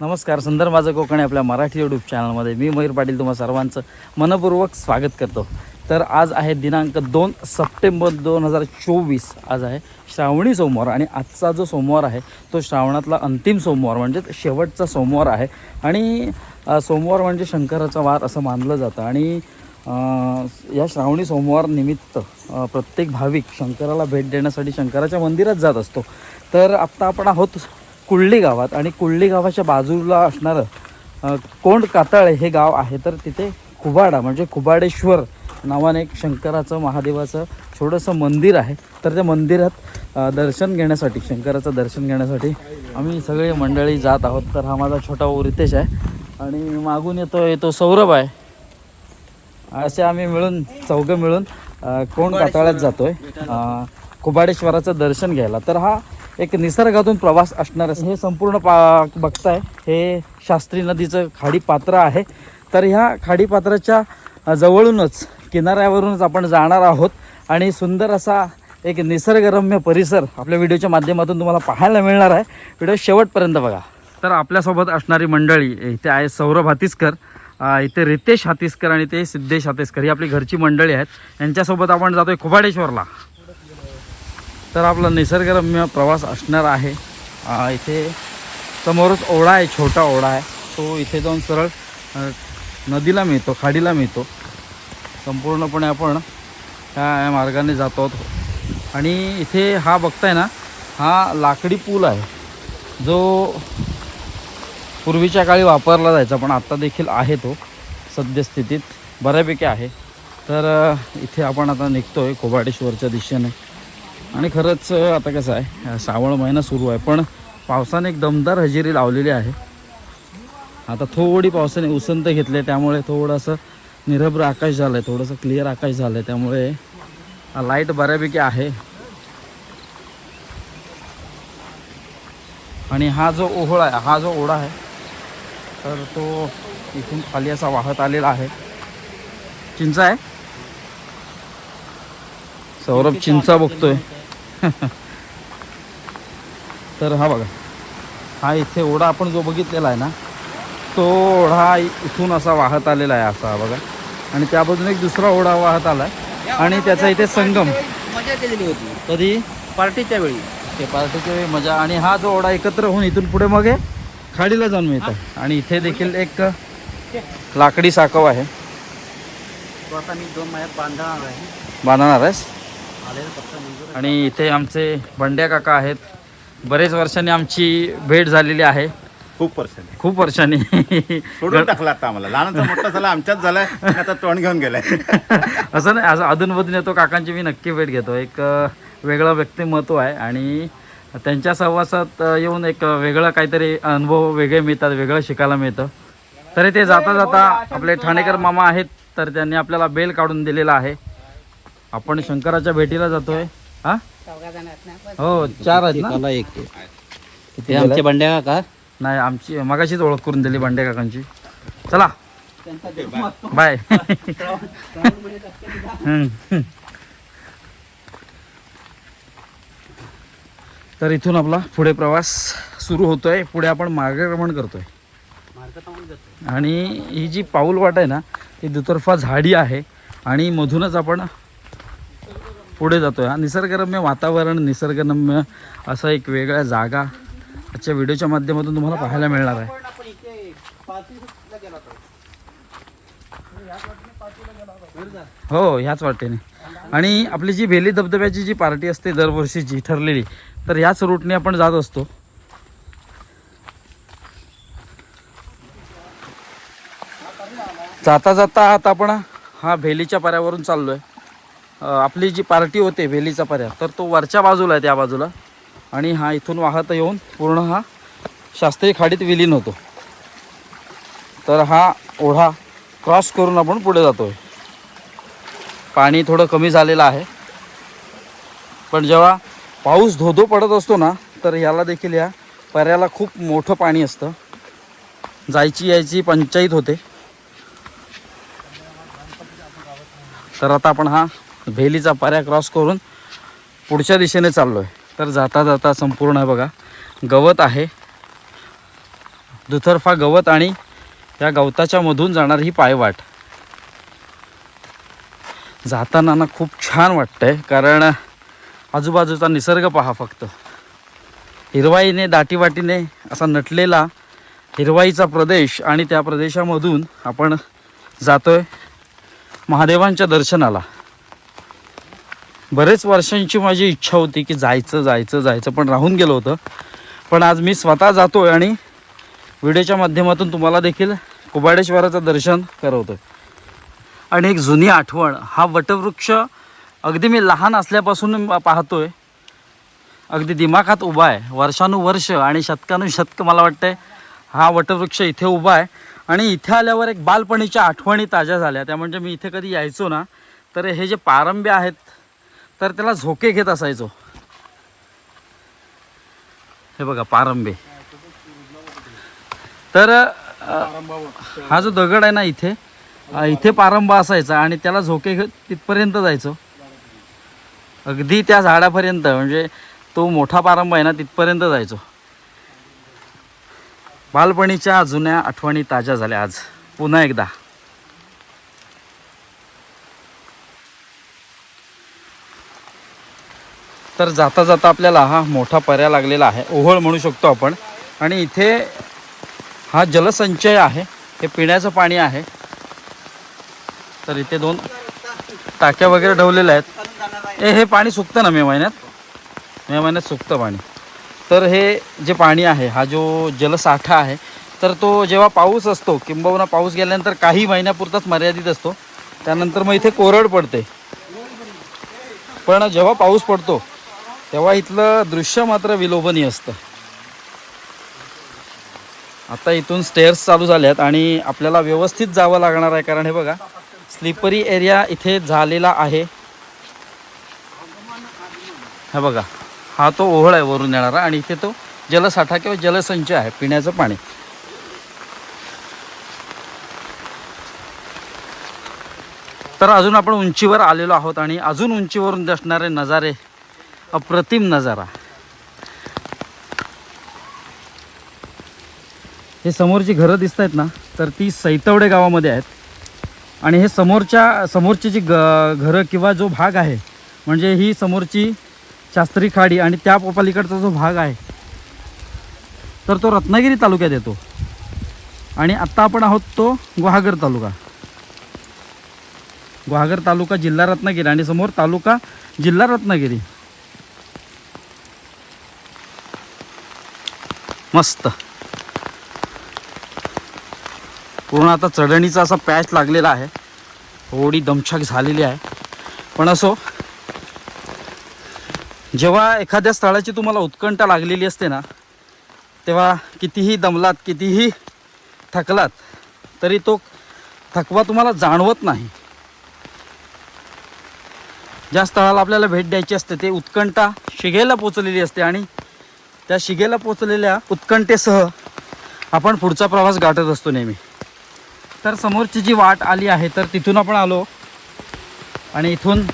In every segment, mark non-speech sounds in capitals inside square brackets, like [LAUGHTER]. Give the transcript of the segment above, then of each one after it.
नमस्कार सुंदर माझं कोकण आपल्या मराठी यूट्यूब चॅनलमध्ये मी मयूर पाटील तुम्हा सर्वांचं मनपूर्वक स्वागत करतो. तर आज आहे दिनांक दोन सप्टेंबर दोन हजार चोवीस. आज आहे श्रावणी सोमवार आणि आजचा जो सोमवार आहे तो श्रावणातला अंतिम सोमवार म्हणजेच शेवटचा सोमवार आहे. आणि सोमवार म्हणजे शंकराचा वार असं मानलं जातं. आणि या श्रावणी सोमवार निमित्त प्रत्येक भाविक शंकराला भेट देण्यासाठी शंकराच्या मंदिरात जात असतो. तर आत्ता आपण आहोत कुळली गावात आणि कुळली गावाच्या बाजूला असणारं कोंड काताळे हे गाव आहे. तर तिथे कुबाडा म्हणजे कुबाडेश्वर नावाने एक शंकराचं महादेवाचं छोटंसं मंदिर आहे. तर त्या मंदिरात दर्शन घेण्यासाठी शंकराचं दर्शन घेण्यासाठी आम्ही सगळे मंडळी जात आहोत. तर हा माझा छोटा भाऊ रितेश आहे. आणि मागून येतो येतो सौरभ आहे. असे आम्ही मिळून चौघं मिळून कोंड कोण काताळ्यात जातो आहे कुबाडेश्वराचं दर्शन घ्यायला. तर हा एक निसर्गातून प्रवास असणार हे संपूर्ण पा बघताय. हे शास्त्री नदीचं खाडीपात्र आहे. तर ह्या खाडीपात्राच्या जवळूनच किनाऱ्यावरूनच आपण जाणार आहोत. आणि सुंदर असा एक निसर्गरम्य परिसर आपल्या व्हिडिओच्या माध्यमातून तुम्हाला पाहायला मिळणार आहे. व्हिडिओ शेवटपर्यंत बघा. तर आपल्यासोबत असणारी मंडळी इथे आहे सौरभ हातीसकर इथे रितेश हातीसकर आणि ते सिद्धेश हातीसकर. ही आपली घरची मंडळी आहेत. यांच्यासोबत आपण जातोय खुबाडेश्वरला. तर आपला निसर्गरम्य प्रवास असणार आहे. इथे समोरच ओढा आहे छोटा ओढा आहे. तो इथे जाऊन सरळ नदीला मिळतो खाडीला मिळतो. संपूर्णपणे आपण ह्या मार्गाने जातो आहोत. आणि इथे हा बघताय ना हा लाकडी पूल आहे. जो पूर्वीच्या काळी वापरला जायचा पण आत्ता देखील आहे तो सद्यस्थितीत. बऱ्यापैकी आहे. तर इथे आपण आता निघतो आहे कोबाडेश्वरच्या दिशेने. आणि खरंच आता कसं आहे श्रावण महिना सुरू आहे पण पावसाने एक दमदार हजेरी लावलेली आहे. आता थोडी पावसाने उसंत घेतले त्यामुळे थोडंसं निरभ्र आकाश झालं आहे थोडंसं क्लिअर आकाश झालं आहे त्यामुळे लाइट बऱ्यापैकी आहे. आणि हा जो ओहोळा आहे हा जो ओढा आहे तर तो इथून खाली असा वाहत आलेला आहे. चिंचा आहे? सौरभ चिंचा बघतोय. तर हा बघा. हा इथे ओढा आपण जो बघितलेला आहे ना तो ओढा इथून असा वाहत आलेला आहे असा बघा. आणि त्या बाजूने एक दुसरा ओढा वाहत आला. आहे आणि त्याचा इथे संगम. मजा केलेली होती. कधी? पार्टीच्या वेळी. ते पार्टीची वेळी मजा. आणि हा जो ओढा एकत्र होऊन इथून पुढे मग हे खाडीला जाऊन मिळतं आणि इथे देखील एक लाकडी साकव आहे. तो आता मी दोन महिन्यात बांधणार आहे. बांधणार आहेस? आणि इथे आमचे बंड्या काका आहेत. बरेच वर्षांनी आमची भेट झालेली आहे. खूप वर्षांनी. खूप वर्षांनी. सोडून टाकला आता आम्हाला. लहानाचा मोठा झाला आमच्याच झालाय आता तोंड घेऊन गेलाय. [LAUGHS] असं नाही असं अधूनमधून येतो काकांची मी नक्की भेट घेतो. एक वेगळं व्यक्तिमत्व आहे आणि त्यांच्या सहवासात येऊन एक वेगळं काहीतरी अनुभव वेगळे मिळतात वेगळं शिकायला मिळतं. तरी ते जाता जाता आपले ठाणेकर मामा आहेत तर त्यांनी आपल्याला बेल काढून दिलेला आहे. आपण शंकराच्या भेटीला जातोय. हा? हो चार आहेत ना? एक किती आमचे बंड्या का नाही आमची मगाशीच ओळख करून दिली बंडे काकांची. चला. बाय. तर इथून आपला पुढे प्रवास सुरू होतोय. पुढे आपण मार्गक्रमण करतोय. आणि ही जी पाऊल वाट आहे ना ती दुतर्फा झाडी आहे. आणि मधूनच आपण पुढे जातोय. हा निसर्गरम्य वातावरण निसर्गरम्य असा एक वेगळ्या जागा आजच्या व्हिडिओच्या माध्यमातून तुम्हाला पाहायला मिळणार आहे. हो ह्याच वाटेने. आणि आपली जी भेली धबधब्याची जी पार्टी असते दरवर्षीची ठरलेली तर ह्याच रूटने आपण जात असतो. जाता जाता आता आपण हा भेलीच्या पाऱ्यावरून चाललोय. आहे आपली जी पार्टी होते वेलीचा पर्या तर तो वरच्या बाजूला आहे त्या बाजूला. आणि हा इथून वाहत येऊन पूर्ण हा शास्त्रीय खाडीत विलीन होतो. तर हा ओढा क्रॉस करून आपण पुढे जातो आहे पाणी थोडं कमी झालेलं आहे. पण जेव्हा पाऊस धोधो पडत असतो ना तर याला देखील या पर्याला खूप मोठं पाणी असतं. जायची यायची पंचायत होते. तर आता आपण हा भेलीचा पाऱ्या क्रॉस करून पुढच्या दिशेने चाललो आहे तर जाता जाता संपूर्ण बघा गवत आहे. दुतर्फा गवत आणि या गवताच्या मधून जाणार ही पायवाट. जाताना ना खूप छान वाटतंय कारण आजूबाजूचा निसर्ग पहा फक्त. हिरवाईने दाटीवाटीने असा नटलेला हिरवाईचा प्रदेश आणि त्या प्रदेशामधून आपण जातोय महादेवांच्या दर्शनाला. बरेच वर्षांची माझी इच्छा होती की जायचं जायचं जायचं पण राहून गेलं होतं. पण आज मी स्वतः जातो आहे आणि व्हिडिओच्या माध्यमातून तुम्हाला देखील कुबाडेश्वराचं दर्शन करवतो आणि एक जुनी आठवण हा वटवृक्ष अगदी मी लहान असल्यापासून पाहतो आहे अगदी दिमाखात उभा आहे. वर्षानुवर्ष आणि शतकानुशतक मला वाटतंय हा वटवृक्ष इथे उभा आहे. आणि इथे आल्यावर एक बालपणीच्या आठवणी ताज्या झाल्या. त्या म्हणजे मी इथे कधी यायचो ना तर हे जे पारंब्या आहेत तर त्याला झोके घेत असायचो. हे बघा पारंबे. तर हा जो दगड आहे ना इथे इथे पारंबा असायचा आणि त्याला झोके घेत तिथपर्यंत जायचो. अगदी त्या झाडापर्यंत म्हणजे तो मोठा पारंबा आहे ना तिथपर्यंत जायचो. बालपणीच्या जुन्या आठवणी ताज्या झाल्या आज. पुन्हा एकदा. तर जाता जाता आपल्याला हा मोठा पर्या लागलेला आहे. ओहळ म्हणू शकतो आपण. आणि इथे हा जलसंचय आहे. हे पिण्याचं पाणी आहे. तर इथे दोन टाक्या वगैरे ठेवलेल्या आहेत. ए हे पाणी सुकतं ना मे महिन्यात? मे महिन्यात सुकतं पाणी. तर हे जे पाणी आहे हा जो जलसाठा आहे तर तो जेव्हा पाऊस असतो किंबहुना पाऊस गेल्यानंतर काही महिन्यापुरताच मर्यादित असतो. त्यानंतर मग इथे कोरड पडते. पण जेव्हा पाऊस पडतो तेव्हा इथलं दृश्य मात्र विलोभनीय असतं. आता इथून स्टेअर्स चालू झाल्यात आणि आपल्याला व्यवस्थित जावं लागणार आहे कारण हे बघा स्लिपरी एरिया इथे झालेला आहे. हे बघा हा तो ओहळ आहे वरून येणारा आणि इथे तो जलसाठा किंवा जलसंचय आहे पिण्याचं पाणी. तर अजून आपण उंचीवर आलेलो आहोत आणि अजून उंचीवरून दिसणारे नजारे अप्रतिम नजारा. हे समोरची घरं दिसत आहेत ना तर ती सैतवडे गावामध्ये आहेत. आणि हे समोरच्या समोरची जी ग घरं किंवा जो भाग आहे म्हणजे ही समोरची शास्त्री खाडी आणि त्या पलीकडचा जो भाग आहे तर तो रत्नागिरी तालुक्यात येतो. आणि आत्ता आपण आहोत तो गुहागर तालुका. गुहागर तालुका जिल्हा रत्नागिरी आणि समोर तालुका जिल्हा रत्नागिरी. मस्त. पूर्ण आता चढणीचा असा पॅच लागलेला आहे. थोडी दमछाक झालेली आहे. पण असो जेव्हा एखाद्या स्थळाची तुम्हाला उत्कंठा लागलेली असते ना तेव्हा कितीही दमलात कितीही थकलात तरी तो थकवा तुम्हाला जाणवत नाही. ज्या स्थळाला आपल्याला भेट द्यायची असते ते उत्कंठा शिगेला पोचलेली असते आणि त्या शिगेला पोचलेल्या उत्कंठेसह आपण पुढचा प्रवास गाठत असतो नेहमी. तर समोरची जी वाट आली आहे तर तिथून आपण आलो आणि इथून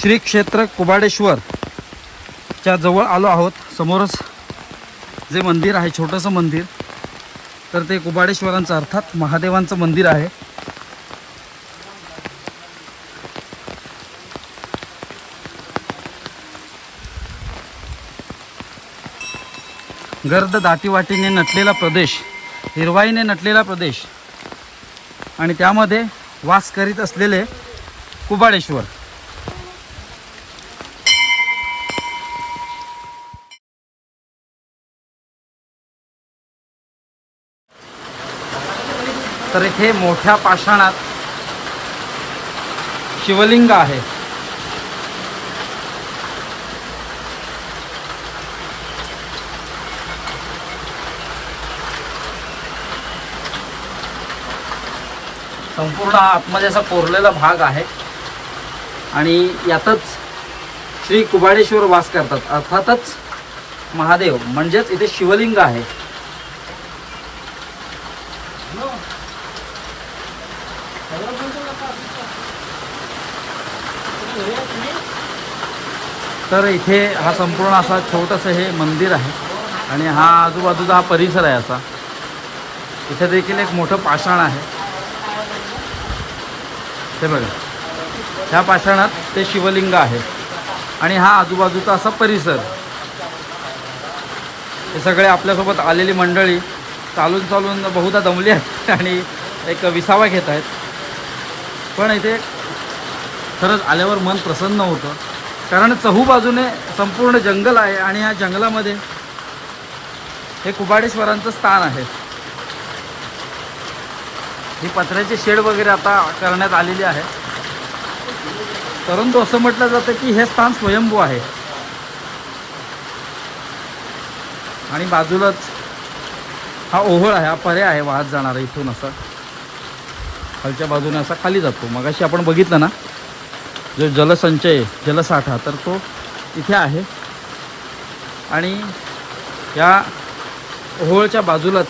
श्री क्षेत्र कुबाडेश्वर च्या जवळ आलो आहोत. समोरच जे मंदिर आहे छोटंसं मंदिर तर ते कुबाडेश्वरांचं अर्थात महादेवांचं मंदिर आहे. गर्द दाटीवाटीने नटलेला प्रदेश हिरवाईने नटलेला प्रदेश आणि त्यामध्ये वास करीत असलेले कुबाळेश्वर. तर इथे मोठ्या पाषाणात शिवलिंग आहे. संपूर्ण हा आतमध्ये असा कोरलेला भाग आहे. आणि यातच श्री कुबाडेश्वर वास करतात. अर्थातच महादेव. म्हणजेच इथे शिवलिंग आहे. तर इथे हा संपूर्ण असा छोटंसं हे मंदिर आहे. आणि हा आजूबाजूचा हा परिसर आहे असा. इथे देखील एक मोठं पाषाण आहे. ते बघा. ह्या पाषाणात ते शिवलिंग आहे. आणि हा आजूबाजूचा असा परिसर. हे सगळे आपल्यासोबत आलेली मंडळी चालून चालून बहुधा दमली आहेत आणि एक विसावा घेत आहेत. पण इथे खरंच आल्यावर मन प्रसन्न होतं. कारण चहूबाजूने संपूर्ण जंगल आहे आणि ह्या जंगलामध्ये हे कुबाडेश्वरांचं स्थान आहे. ही पत्र्याची शेड वगैरे आता करण्यात आलेली आहे. परंतु असं म्हटलं जातं की हे स्थान स्वयंभू आहे. आणि बाजूलाच हा ओहोळ आहे हा पर्याय आहे वाहत जाणारा इथून असा. खालच्या बाजूने असा खाली जातो. मगाशी आपण बघितलं ना जो जलसंचय जलसाठा तर तो इथे आहे. आणि या ओहोळच्या बाजूलाच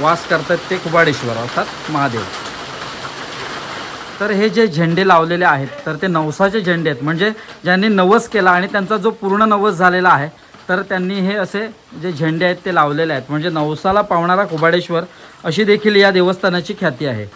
वास करतात ते कुबाडेश्वर अर्थात महादेव. तर हे जे झेंडे लावलेले आहेत तर ते नवसाचे झेंडे आहेत. म्हणजे ज्यांनी नवस केला आणि त्यांचा जो पूर्ण नवस झालेला आहे तर त्यांनी हे असे जे झेंडे आहेत ते लावलेले आहेत. म्हणजे नवसाला पावणारा कुबाडेश्वर अशी देखील या देवस्थानाची ख्याती आहे.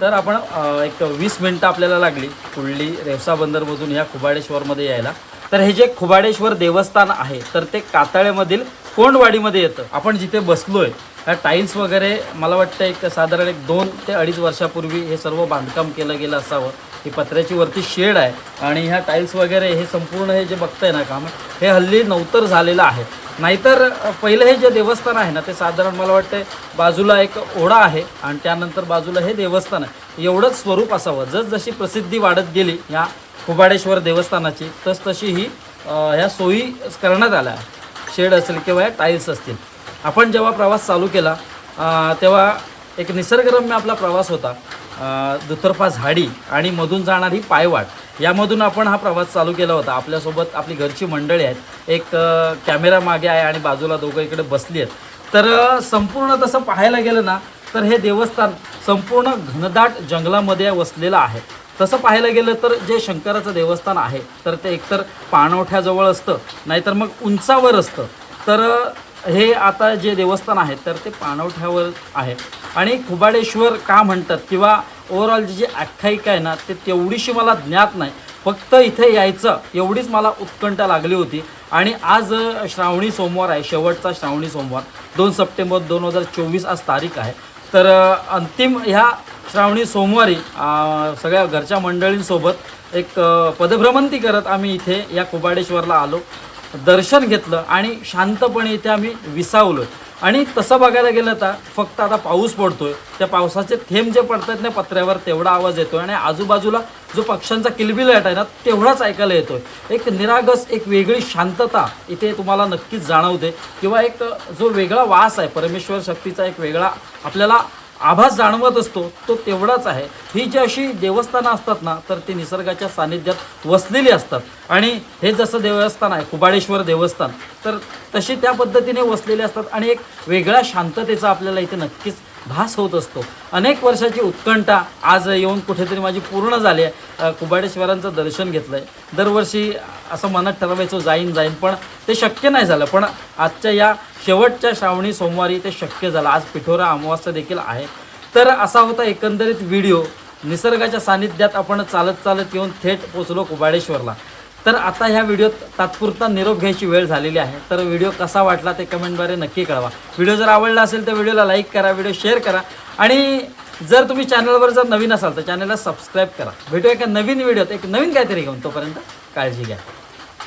तर आपण एक वीस मिनटं आपल्याला लागली कुर्ली रेवसा बंदरमधून या खुबाडेश्वरमध्ये यायला. तर हे जे खुबाडेश्वर देवस्थान आहे तर ते कातळ्यामधील कोंडवाडीमध्ये येतं. आपण जिथे बसलोय ह्या टाईल्स वगैरे मला वाटतं एक साधारण एक दोन ते अडीच वर्षापूर्वी हे सर्व बांधकाम केलं गेलं असावं. ही पत्र्याची वरती शेड आहे आणि ह्या टाईल्स वगैरे हे संपूर्ण हे जे बघताय ना काम हे हल्ली नवतर झालेलं आहे. नाहीतर पहिलं हे जे देवस्थान आहे ना ते साधारण मला वाटतं बाजूला एक ओढा आहे आणि त्यानंतर बाजूला हे देवस्थान आहे. एवढंच स्वरूप असावं. जसजशी प्रसिद्धी वाढत गेली या कुबाडेश्वर देवस्थानाची तसतशी ही ह्या सोयी करण्यात आल्या शेड असेल किंवा ह्या टाईल्स असतील. आपण जेव्हा प्रवास चालू केला तेव्हा एक निसर्गरम्य आपला प्रवास होता. दुतर्फा झाडी आणि मधून जाणारी पायवाट. यामधून आपण हा प्रवास चालू केला होता. आपल्यासोबत आपली घरची मंडळी आहेत. एक कॅमेरा मागे आहे आणि बाजूला दोघं इकडे बसली आहेत. तर संपूर्ण तसं पाहायला गेलं ना तर हे देवस्थान संपूर्ण घनदाट जंगलामध्ये वसलेलं आहे. तसं पाहायला गेलं तर जे शंकराचं देवस्थान आहे तर ते एकतर पाणवठ्याजवळ असतं नाहीतर मग उंचावर असतं. तर हे आता जे देवस्थान आहे तर ते पाणवठ्यावर आहे. आणि खुबाडेश्वर का म्हणतात किंवा ओव्हरऑल जी जी आख्यायिका आहे ना ते तेवढीशी मला ज्ञात नाही. फक्त इथे यायचं एवढीच मला उत्कंठा लागली होती. आणि आज श्रावणी सोमवार आहे शेवटचा श्रावणी सोमवार. दोन सप्टेंबर दोन हजार चोवीस आज तारीख आहे. तर अंतिम ह्या श्रावणी सोमवारी सगळ्या घरच्या मंडळींसोबत एक पदभ्रमंती करत आम्ही इथे या कुबाडेश्वरला आलो. दर्शन घेतलं आणि शांतपणे इथे आम्ही विसावलो. आणि तसं बघायला गेलं तर फक्त आता पाऊस पडतोय. त्या पावसाचे थेंब जे पडतात ना पत्र्यावर तेवढा आवाज येतोय. आणि आजूबाजूला जो पक्ष्यांचा किलबिलाट आहे ना तेवढाच ऐकायला येतोय. एक निरागस एक वेगळी शांतता इथे तुम्हाला नक्कीच जाणवते. किंवा एक जो वेगळा वास आहे परमेश्वर शक्तीचा एक वेगळा आपल्याला आभास जाणवत असतो तो तेवढाच आहे. ही जी अशी देवस्थानं असतात ना तर ती निसर्गाच्या सानिध्यात वसलेली असतात. आणि हे जसं देवस्थान आहे कुबाडेश्वर देवस्थान तर तशी त्या पद्धतीने वसलेले असतात. आणि एक वेगळ्या शांततेचा आपल्याला इथे नक्कीच भास होत असतो. अनेक वर्षाची उत्कंठा आज येऊन कुठेतरी माझी पूर्ण झाली आहे. कुबाडेश्वरांचं दर्शन घेतलं आहे दरवर्षी असं मनात ठरवायचं जाईन जाईन पण ते शक्य नाही झालं. पण आजच्या या शेवटच्या श्रावणी सोमवारी ते शक्य झालं. आज पिठोरा अमावास्या देखील आहे. तर असा होता एकंदरीत व्हिडिओ. निसर्गाच्या सानिध्यात आपण चालत चालत येऊन थेट पोचलो कुबाडेश्वरला. तर आता ह्या व्हिडिओत तात्पुरता निरोप घ्यायची वेळ झालेली आहे. तर व्हिडिओ कसा वाटला ते कमेंटद्वारे नक्की कळवा. व्हिडिओ जर आवडला असेल तर व्हिडिओला लाईक करा व्हिडिओ शेअर करा. आणि जर तुम्ही चॅनलवर जर नवीन असाल तर चॅनलला सबस्क्राईब करा. भेटूया एका नवीन व्हिडिओत. एक नवीन काहीतरी घेऊन तोपर्यंत काळजी घ्या.